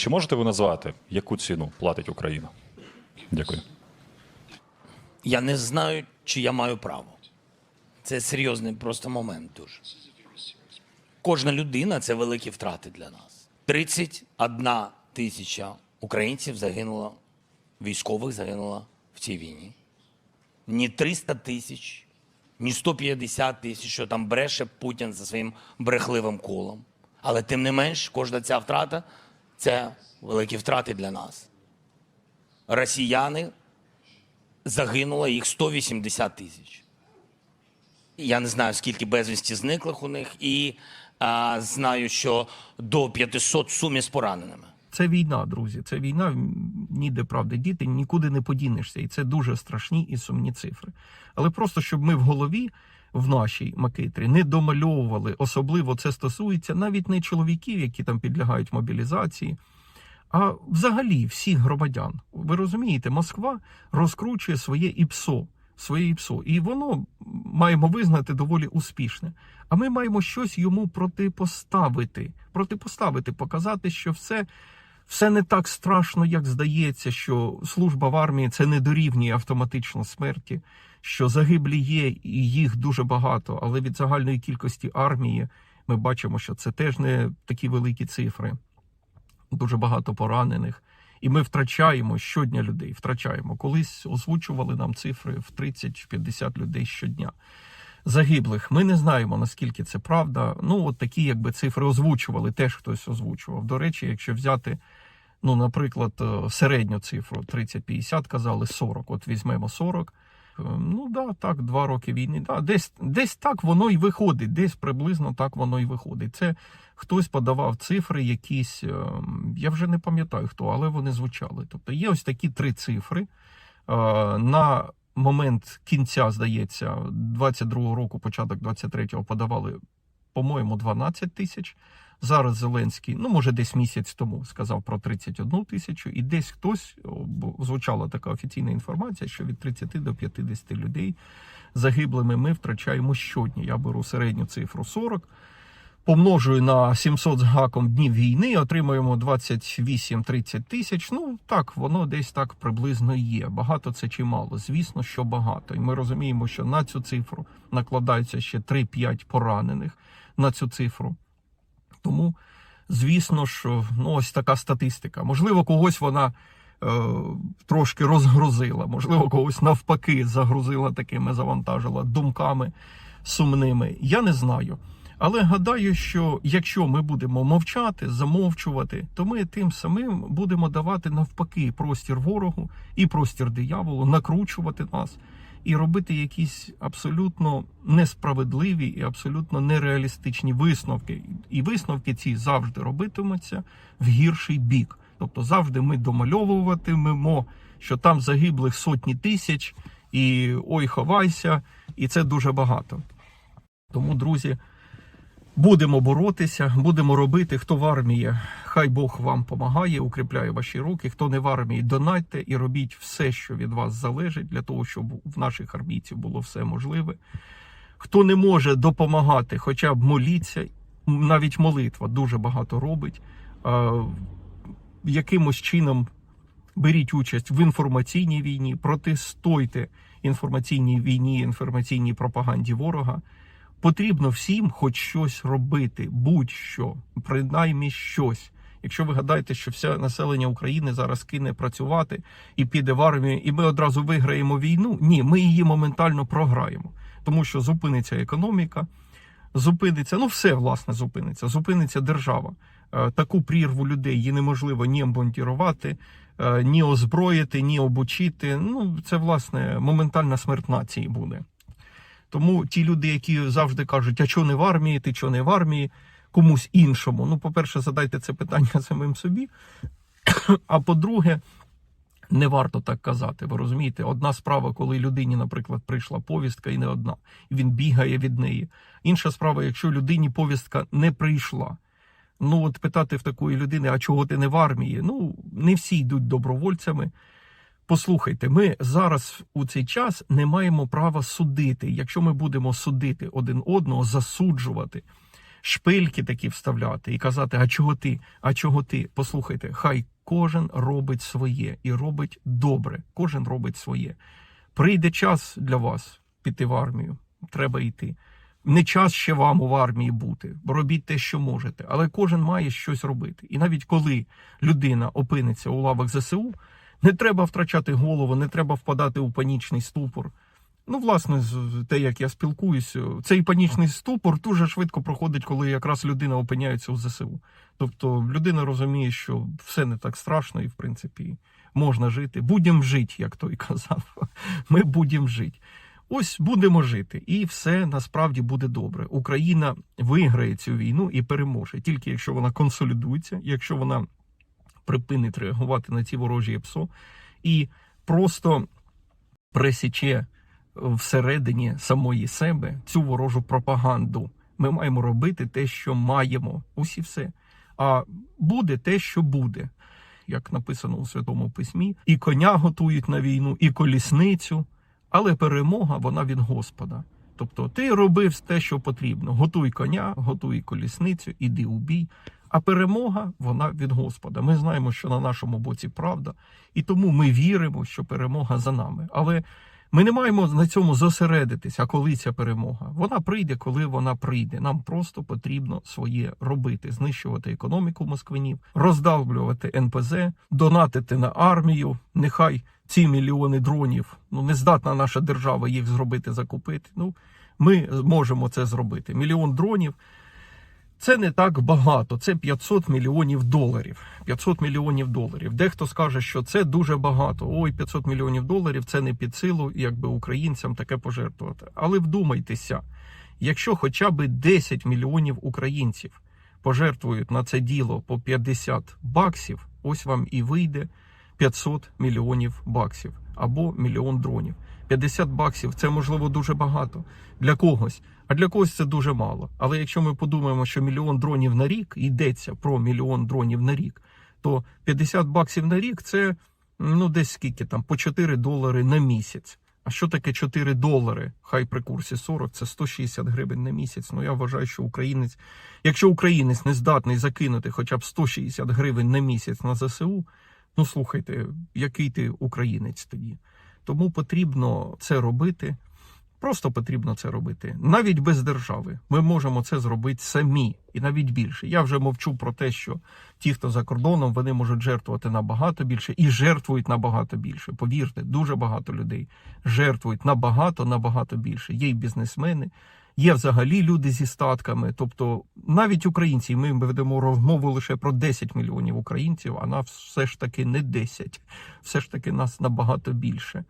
Чи можете ви назвати, яку ціну платить Україна? Дякую. Я не знаю, чи я маю право. Це серйозний просто момент дуже. Кожна людина це великі втрати для нас. 31 тисяча українців загинуло, військових загинуло в цій війні. Ні 300 тисяч, ні 150 тисяч, що там бреше Путін за своїм брехливим колом. Але тим не менш, кожна ця втрата це великі втрати для нас. Росіяни загинуло їх 180 тисяч. Я не знаю, скільки безвісті зниклих у них, і а, знаю, що до 500 сумі з пораненими. Це війна, друзі. Це війна ніде правди діти, нікуди не подінешся. І це дуже страшні і сумні цифри. Але просто щоб ми в голові в нашій макитрі не домальовували, особливо це стосується навіть не чоловіків, які там підлягають мобілізації, а взагалі всіх громадян. Ви розумієте, Москва розкручує своє ІПСО, своє ІПСО, і воно маємо визнати доволі успішне. А ми маємо щось йому протипоставити, протипоставити, показати, що все. Все не так страшно, як здається, що служба в армії це не дорівнює автоматично смерті, що загиблі є і їх дуже багато, але від загальної кількості армії ми бачимо, що це теж не такі великі цифри дуже багато поранених. І ми втрачаємо щодня людей. Втрачаємо. Колись озвучували нам цифри в 30-50 людей щодня. Загиблих. Ми не знаємо, наскільки це правда. Ну, от такі, якби цифри озвучували, теж хтось озвучував. До речі, якщо взяти, ну, наприклад, е, середню цифру 30-50, казали 40. От візьмемо 40. Е, Ну да, так, два роки війни. Да, десь, десь так воно і виходить, десь приблизно так воно і виходить. Це хтось подавав цифри, якісь, е, я вже не пам'ятаю хто, але вони звучали. Тобто є ось такі три цифри. На момент кінця, здається, 22-го року, початок 23-го подавали, по-моєму, 12 тисяч. Зараз Зеленський, ну може, десь місяць тому сказав про 31 тисячу, і десь хтось бо звучала така офіційна інформація, що від 30 до 50 людей загиблими ми втрачаємо щодня. Я беру середню цифру 40, помножую на 700 з гаком днів війни, отримуємо 28-30 тисяч. Ну так, воно десь так приблизно є. Багато це чи мало? Звісно, що багато. І ми розуміємо, що на цю цифру накладаються ще 3-5 поранених на цю цифру. Тому, звісно ж, ну ось така статистика. Можливо, когось вона е, трошки розгрузила, можливо, когось навпаки загрузила такими, завантажила думками сумними. Я не знаю. Але гадаю, що якщо ми будемо мовчати, замовчувати, то ми тим самим будемо давати навпаки простір ворогу і простір дияволу, накручувати нас і робити якісь абсолютно несправедливі і абсолютно нереалістичні висновки. І висновки ці завжди робитимуться в гірший бік. Тобто завжди ми домальовуватимемо, що там загиблих сотні тисяч, і ой, ховайся, і це дуже багато. Тому, друзі, будемо боротися, будемо робити. Хто в армії, хай Бог вам помагає, укріпляє ваші руки. Хто не в армії, донайте і робіть все, що від вас залежить, для того, щоб в наших армійців було все можливе. Хто не може допомагати, хоча б моліться, навіть молитва дуже багато робить. Якимось чином беріть участь в інформаційній війні, протистойте інформаційній війні, інформаційній пропаганді ворога. Потрібно всім хоч щось робити, будь-що, принаймні щось. Якщо ви гадаєте, що все населення України зараз кине працювати і піде в армію, і ми одразу виграємо війну, ні, ми її моментально програємо, тому що зупиниться економіка, зупиниться, ну все власне зупиниться, зупиниться держава. Е, Таку прірву людей її неможливо ні монтірувати, е, ні озброїти, ні обучити. Ну це власне моментальна смерть нації буде. Тому ті люди, які завжди кажуть, а чого не в армії, ти чого не в армії, комусь іншому. Ну, по-перше, задайте це питання самим собі. А по-друге, не варто так казати. Ви розумієте, одна справа, коли людині, наприклад, прийшла повістка, і не одна, і він бігає від неї. Інша справа, якщо людині повістка не прийшла. Ну, от питати в такої людини, а чого ти не в армії? Ну, не всі йдуть добровольцями. Послухайте, ми зараз у цей час не маємо права судити. Якщо ми будемо судити один одного, засуджувати, шпильки такі вставляти і казати, а чого ти? А чого ти? Послухайте, хай кожен робить своє і робить добре. Кожен робить своє. Прийде час для вас піти в армію. Треба йти. Не час ще вам в армії бути. Робіть те, що можете, але кожен має щось робити. І навіть коли людина опиниться у лавах ЗСУ, не треба втрачати голову, не треба впадати у панічний ступор. Ну, власне, те, як я спілкуюся, цей панічний ступор дуже швидко проходить, коли якраз людина опиняється у ЗСУ. Тобто людина розуміє, що все не так страшно, і в принципі можна жити. Будемо жити, як той казав. Ми будемо жити. Ось будемо жити, і все насправді буде добре. Україна виграє цю війну і переможе, тільки якщо вона консолідується, якщо вона припинить реагувати на ці ворожі ПСО і просто пресіче всередині самої себе цю ворожу пропаганду. Ми маємо робити те, що маємо. Усі все. А буде те, що буде. Як написано у Святому Письмі, і коня готують на війну, і колісницю, але перемога вона від Господа. Тобто ти робив те, що потрібно. Готуй коня, готуй колісницю, іди у бій. А перемога вона від Господа. Ми знаємо, що на нашому боці правда, і тому ми віримо, що перемога за нами. Але ми не маємо на цьому зосередитися. Коли ця перемога? Вона прийде, коли вона прийде. Нам просто потрібно своє робити: знищувати економіку москвинів, роздавлювати НПЗ, донатити на армію. Нехай ці мільйони дронів, ну не здатна наша держава їх зробити, закупити. Ну ми можемо це зробити. Мільйон дронів. Це не так багато, це 500 мільйонів доларів. 500 мільйонів доларів. Дехто скаже, що це дуже багато. Ой, 500 мільйонів доларів це не під силу, якби українцям таке пожертвувати. Але вдумайтеся, якщо хоча б 10 мільйонів українців пожертвують на це діло по 50 баксів, ось вам і вийде 500 мільйонів баксів або мільйон дронів. 50 баксів це можливо дуже багато для когось, а для когось це дуже мало. Але якщо ми подумаємо, що мільйон дронів на рік йдеться про мільйон дронів на рік, то 50 баксів на рік це ну десь скільки там по 4 долари на місяць. А що таке 4 долари? Хай при курсі 40, це 160 гривень на місяць. Ну я вважаю, що українець, якщо українець не здатний закинути хоча б 160 гривень на місяць на ЗСУ, ну слухайте, який ти українець тоді? Тому потрібно це робити. Просто потрібно це робити. Навіть без держави. Ми можемо це зробити самі і навіть більше. Я вже мовчу про те, що ті, хто за кордоном, вони можуть жертвувати набагато більше і жертвують набагато більше. Повірте, дуже багато людей жертвують набагато, набагато більше. Є й бізнесмени, є взагалі люди зі статками. Тобто, навіть українці, ми ведемо розмову лише про 10 мільйонів українців, а нас все ж таки не 10. Все ж таки нас набагато більше.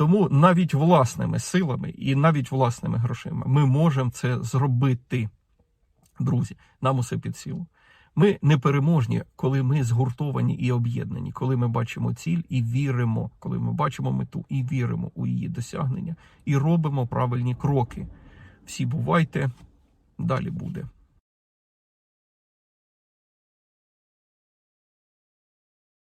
Тому навіть власними силами і навіть власними грошима ми можемо це зробити. Друзі, нам усе під силу. Ми непереможні, коли ми згуртовані і об'єднані, коли ми бачимо ціль і віримо, коли ми бачимо мету і віримо у її досягнення, і робимо правильні кроки. Всі бувайте, далі буде.